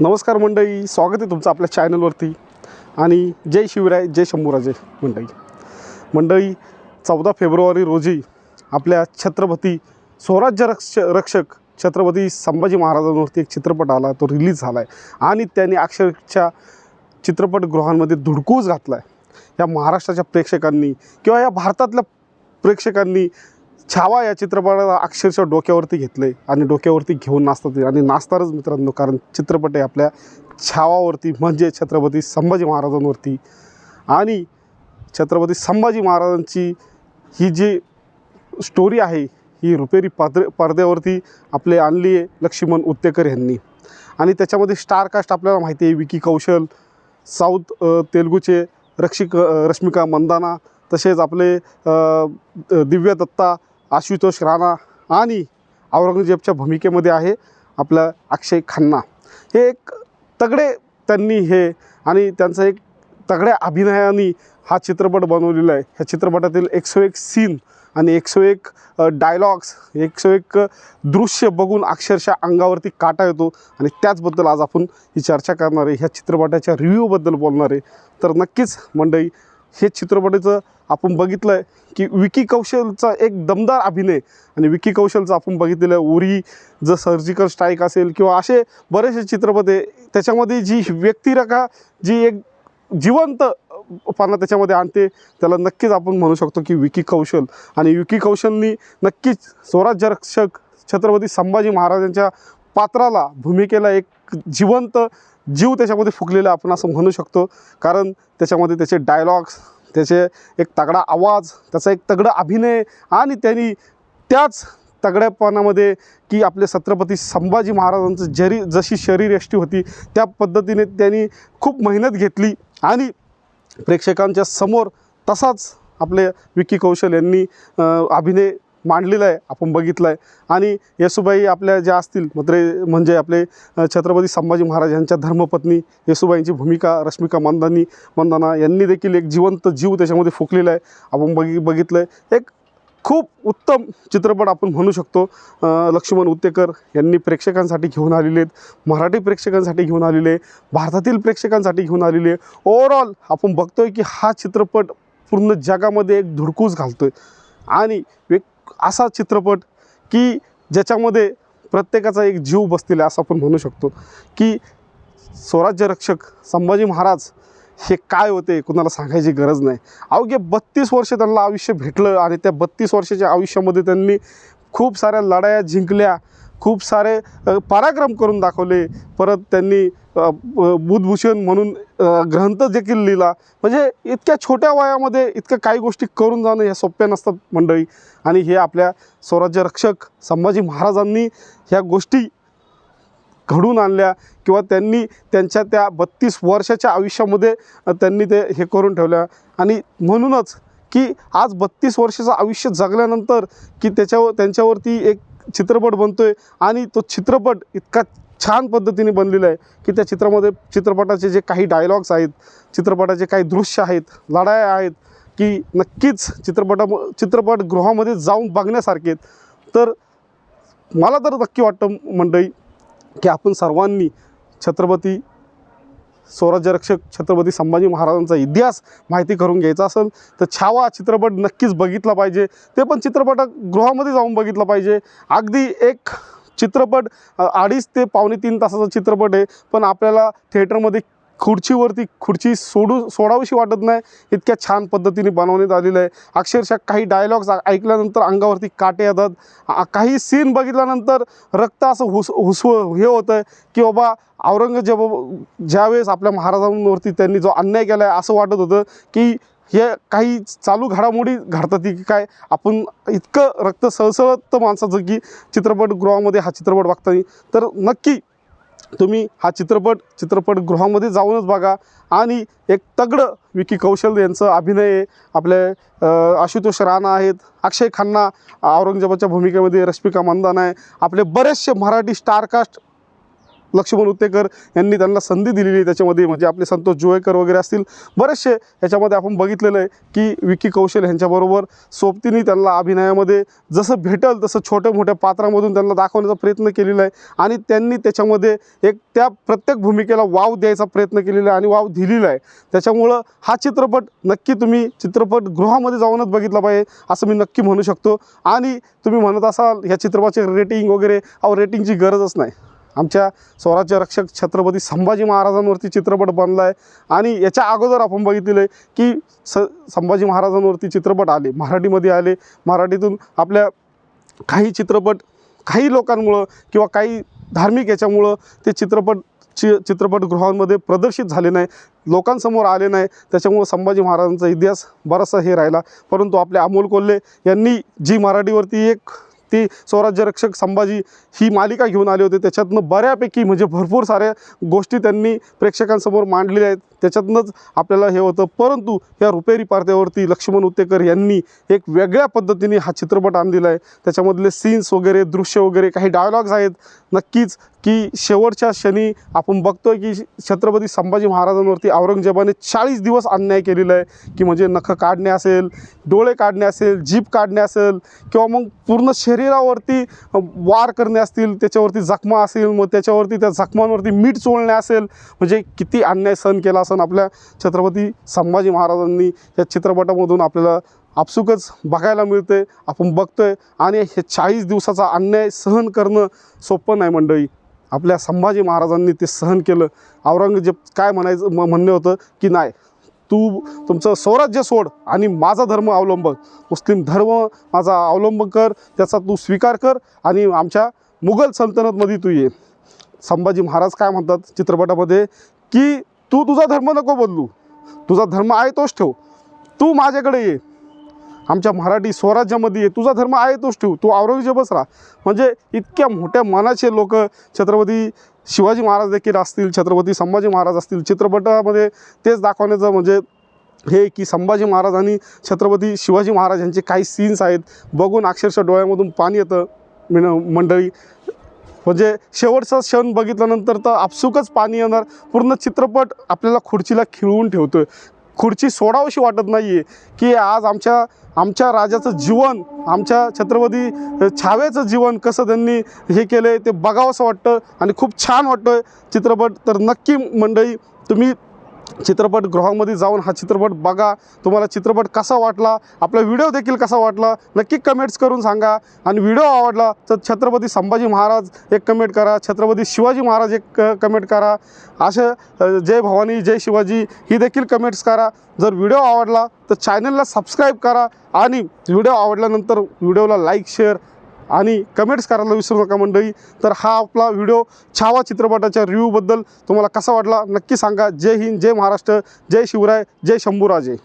नमस्कार मंडळी स्वागत आहे तुमचं आपल्या चॅनलवरती आणि जय शिवराय जय शंभूराजे मंडळी. मंडळी चौदा फेब्रुवारी रोजी आपल्या छत्रपती स्वराज्य रक्ष रक्षक छत्रपती संभाजी महाराजांवरती एक चित्रपट आला तो रिलीज झाला आहे आणि त्यांनी अक्षरशः चित्रपटगृहांमध्ये धुडकूस घातला आहे या महाराष्ट्राच्या प्रेक्षकांनी किंवा या भारतातल्या प्रेक्षकांनी छावा या चित्रपटाला अक्षरशः डोक्यावरती घेतले आणि डोक्यावरती घेऊन नाचतात आणि नाचतारच मित्रांनो कारण चित्रपट आहे आपल्या छावावरती म्हणजे छत्रपती संभाजी महाराजांवरती. आणि छत्रपती संभाजी महाराजांची ही जी स्टोरी आहे ही रुपेरी पात्र पडद्यावरती आपले आणली आहे लक्ष्मण उत्तेकर यांनी. आणि त्याच्यामध्ये स्टारकास्ट आपल्याला माहिती आहे विकी कौशल साऊथ तेलुगूचे रक्षिक रश्मिका मंदाना तसेच आपले दिव्य दिव्या दत्ता आशुतोष राणा आणि औरंगजेबच्या भूमिकेमध्ये आहे आपलं अक्षय खन्ना. हे एक तगडे त्यांनी हे आणि त्यांचं एक तगड्या अभिनयाने हा चित्रपट बनवलेला आहे. ह्या चित्रपटातील एकशे एक सीन आणि एकशे एक डायलॉग्स एकशे एक दृश्य बघून अक्षरशः अंगावरती काटा येतो आणि त्याचबद्दल आज आपण ही चर्चा करणार आहे. ह्या चित्रपटाच्या रिव्ह्यूबद्दल बोलणार आहे. तर नक्कीच मंडळी हे चित्रपटाचं आपण बघितलं आहे की विकी कौशलचा एक दमदार अभिनय आणि विकी कौशलचं आपण बघितलेलं आहे. उरी जर सर्जिकल स्ट्राईक असेल किंवा असे बरेचसे चित्रपट आहे त्याच्यामध्ये जी व्यक्तिरेखा जी एक जिवंत पाना त्याच्यामध्ये आणते त्याला नक्कीच आपण म्हणू शकतो की विकी कौशल. आणि विकी कौशलनी नक्कीच स्वराज्य रक्षक छत्रपती संभाजी महाराजांच्या पात्राला भूमिकेला एक जिवंत जीव त्याच्यामध्ये फुकलेला आपण असं म्हणू शकतो. कारण त्याच्यामध्ये त्याचे डायलॉग्स त्याचे एक तगडा आवाज त्याचा एक तगडा अभिनय आणि त्यांनी त्याच तगड्यापणामध्ये की आपले छत्रपती संभाजी महाराजांचं जरी जशी शरीरयष्टी होती त्या पद्धतीने त्यांनी खूप मेहनत घेतली आणि प्रेक्षकांच्या समोर तसाच आपले विकी कौशल यांनी अभिनय मांडलेलं आहे आपण बघितलं आहे आणि येसुबाई आपल्या ज्या असतील मद्रे म्हणजे आपले छत्रपती संभाजी महाराज यांच्या धर्मपत्नी येसुबाईंची भूमिका रश्मिका मंदानी मंदाना यांनी देखील एक जिवंत जीव त्याच्यामध्ये फुकलेला आहे. आपण बघि बघितलं आहे एक खूप उत्तम चित्रपट आपण म्हणू शकतो. लक्ष्मण उत्तेकर यांनी प्रेक्षकांसाठी घेऊन आलेले आहेत. मराठी प्रेक्षकांसाठी घेऊन आलेले भारतातील प्रेक्षकांसाठी घेऊन आलेले ओव्हरऑल आपण बघतोय की हा चित्रपट पूर्ण जगामध्ये एक धुडकूस घालतोय. आणि एक असा चित्रपट की ज्याच्यामध्ये प्रत्येकाचा एक जीव बसलेला असं आपण म्हणू शकतो. की स्वराज्य रक्षक संभाजी महाराज हे काय होते कुणाला सांगायची गरज नाही. अवघे बत्तीस वर्ष त्यांना आयुष्य भेटलं आणि त्या बत्तीस वर्षाच्या आयुष्यामध्ये त्यांनी खूप साऱ्या लढाया जिंकल्या. खूप सारे पराक्रम करून दाखवले. परत त्यांनी बुधभूषण म्हणून ग्रंथ देखील लिहिला. म्हणजे इतक्या छोट्या वयामध्ये इतक्या काही गोष्टी करून जाणं ह्या सोप्या नसतात मंडळी. आणि हे आपल्या स्वराज्य रक्षक संभाजी महाराजांनी ह्या गोष्टी घडून आणल्या किंवा त्यांनी त्यांच्या त्या बत्तीस वर्षाच्या आयुष्यामध्ये त्यांनी ते हे करून ठेवल्या. आणि म्हणूनच की आज बत्तीस वर्षाचं आयुष्य जगल्यानंतर की त्याच्यावर त्यांच्यावरती एक चित्रपट बनतो आहे आणि तो चित्रपट इतका छान पद्धतीने बनलेला आहे की त्या चित्रामध्ये चित्रपटाचे जे काही डायलॉग्स आहेत चित्रपटाचे काही दृश्य आहेत लढाया आहेत की नक्कीच चित्रपटा चित्रपटगृहामध्ये जाऊन बघण्यासारखे आहेत. तर मला तर नक्की वाटतं मंडळी की आपण सर्वांनी छत्रपती स्वराज्यरक्षक छत्रपती संभाजी महाराजांचा इतिहास माहिती करून घ्यायचा असेल तर छावा चित्रपट नक्कीच बघितला पाहिजे. ते पण चित्रपटगृहामध्ये जाऊन बघितलं पाहिजे. अगदी एक चित्रपट अडीच ते पावणे तीन तासाचा चित्रपट आहे पण आपल्याला थिएटरमध्ये खुर्चीवरती खुर्ची सोडू सोडावीशी वाटत नाही. इतक्या छान पद्धतीने बनवण्यात आलेलं आहे. अक्षरशः काही डायलॉग्स ऐकल्यानंतर अंगावरती काटे येतात. काही सीन बघितल्यानंतर रक्त असं हुस हुसव हे होतं आहे की बाबा औरंगजेब ज्यावेळेस आपल्या महाराजांवरती त्यांनी जो अन्याय केला आहे असं वाटत होतं की हे काही चालू घडामोडी घडतात की काय? आपण इतकं रक्त सळसळत माणसाचं की चित्रपटगृहामध्ये हा चित्रपट बघताना. तर नक्की तुम्ही हा चित्रपट चित्रपटगृहामध्ये जाऊनच बघा. आणि एक तगडं विकी कौशल यांचं अभिनय आहे. आपले आशुतोष राणा आहेत. अक्षय खन्ना औरंगजेबाच्या भूमिकेमध्ये रश्मिका मंदाना आहे. आपले बरेचसे मराठी स्टारकास्ट लक्ष्मण उत्तेकर यांनी त्यांना संधी दिलेली आहे त्याच्यामध्ये. म्हणजे आपले संतोष जोयकर वगैरे असतील बरेचसे याच्यामध्ये आपण बघितलेलं आहे की विकी कौशल यांच्याबरोबर सोबतीने त्यांना अभिनयामध्ये जसं भेटल तसं छोट्या मोठ्या पात्रामधून त्यांना दाखवण्याचा प्रयत्न केलेला आहे. आणि त्यांनी त्याच्यामध्ये एक त्या प्रत्येक भूमिकेला वाव द्यायचा प्रयत्न केलेला आहे आणि वाव दिलेला आहे. त्याच्यामुळं हा चित्रपट नक्की तुम्ही चित्रपटगृहामध्ये जाऊनच बघितला पाहिजे असं मी नक्की म्हणू शकतो. आणि तुम्ही म्हणत असाल ह्या चित्रपटाचे रेटिंग वगैरे अहो रेटिंगची गरजच नाही. आमच्या स्वराज्य रक्षक छत्रपती संभाजी महाराजांवरती चित्रपट बनला आहे आणि याच्या अगोदर आपण बघितलेलं आहे की स संभाजी महाराजांवरती चित्रपट आले मराठीमध्ये आले. मराठीतून आपल्या काही चित्रपट काही लोकांमुळं किंवा काही धार्मिक याच्यामुळं ते चित्रपट चि चित्रपटगृहांमध्ये प्रदर्शित झाले नाही लोकांसमोर आले नाही. त्याच्यामुळं संभाजी महाराजांचा इतिहास बराचसा हे राहिला. परंतु आपले अमोल कोल्हे यांनी जी मराठीवरती एक ती स्वराज्य रक्षक संभाजी ही मालिका घेऊन आले होते. त्याच्यातनं बऱ्यापैकी म्हणजे भरपूर साऱ्या गोष्टी त्यांनी प्रेक्षकांसमोर मांडलेल्या आहेत. त्याच्यातनंच आपल्याला हे होतं. परंतु या रुपेरी पारत्यावरती लक्ष्मण उत्तेकर यांनी एक वेगळ्या पद्धतीने हा चित्रपट आणलेला आहे. त्याच्यामधले सीन्स वगैरे दृश्य वगैरे काही डायलॉग्स आहेत. नक्कीच की शेवटच्या क्षणी आपण बघतोय की छत्रपती संभाजी महाराजांवरती औरंगजेबाने चाळीस दिवस अन्याय केलेला आहे. की म्हणजे नखं काढणे असेल डोळे काढणे असेल जीप काढणे असेल किंवा मग पूर्ण शरीरावरती वार करणे असतील त्याच्यावरती जखमा असेल मग त्याच्यावरती त्या जखमांवरती मीठ चोळणे असेल. म्हणजे किती अन्याय सहन केला असेल आपल्या छत्रपती संभाजी महाराजांनी या चित्रपटामधून आपल्याला आपसुकच बघायला मिळते आपण बघतोय आणि हे चाळीस दिवसाचा अन्याय सहन करणं सोपं नाही मंडळी. आपल्या संभाजी महाराजांनी ते सहन केलं. औरंगजेब काय म्हणायचं म म्हणणं होतं की नाही तू तुमचं स्वराज्य सोड आणि माझा धर्म अवलंब मुस्लिम धर्म माझा अवलंब कर त्याचा तू स्वीकार कर आणि आमच्या मुघल सल्तनतमध्ये तू ये. संभाजी महाराज काय म्हणतात चित्रपटामध्ये की तू तुझा धर्म नको बदलू. तुझा धर्म आहे तोच ठेव. तू माझ्याकडे ये. आमच्या मराठी स्वराज्यामध्ये ये. तुझा धर्म आहे तोच ठेव. तू औरंगजेबच राहा. म्हणजे इतक्या मोठ्या मनाचे लोक छत्रपती शिवाजी महाराज देखील असतील छत्रपती संभाजी महाराज असतील चित्रपटामध्ये तेच दाखवण्याचं म्हणजे हे की संभाजी महाराज आणि छत्रपती शिवाजी महाराज यांचे काही सीन्स आहेत. बघून अक्षरशः डोळ्यामधून पाणी येतं. मिन मंडळी म्हणजे शेवटचा क्षण बघितल्यानंतर तर आपसुकच पाणी येणार. पूर्ण चित्रपट आपल्याला खुर्चीला खिळवून ठेवतोय. खुर्ची सोडावशी वाटत नाही आहे की आज आमच्या आमच्या राजाचं जीवन आमच्या छत्रपती छाव्याचं छावेचं जीवन कसं त्यांनी हे केलं आहे ते बघावंसं वाटतं आणि खूप छान वाटतं चित्रपट तर नक्की मंडळी तुम्ही चित्रपटगृहामध्ये जाऊन हा चित्रपट बघा. तुम्हाला चित्रपट कसा वाटला? आपला व्हिडिओ देखील कसा वाटला? नक्की कमेंट्स करून सांगा. आणि व्हिडिओ आवडला तर छत्रपती संभाजी महाराज एक कमेंट करा. छत्रपती शिवाजी महाराज एक कमेंट करा. असं जय भवानी जय शिवाजी ही देखील कमेंट्स करा. जर व्हिडिओ आवडला तर चॅनलला सबस्क्राईब करा. आणि व्हिडिओ आवडल्यानंतर व्हिडिओला लाईक शेअर आणि कमेंट्स करायला विसरू नका मंडळी. तर हा आपला व्हिडिओ छावा चित्रपटाच्या रिव्ह्यूबद्दल तुम्हाला कसा वाटला नक्की सांगा. जय हिंद जय महाराष्ट्र जय शिवराय जय शंभूराजे.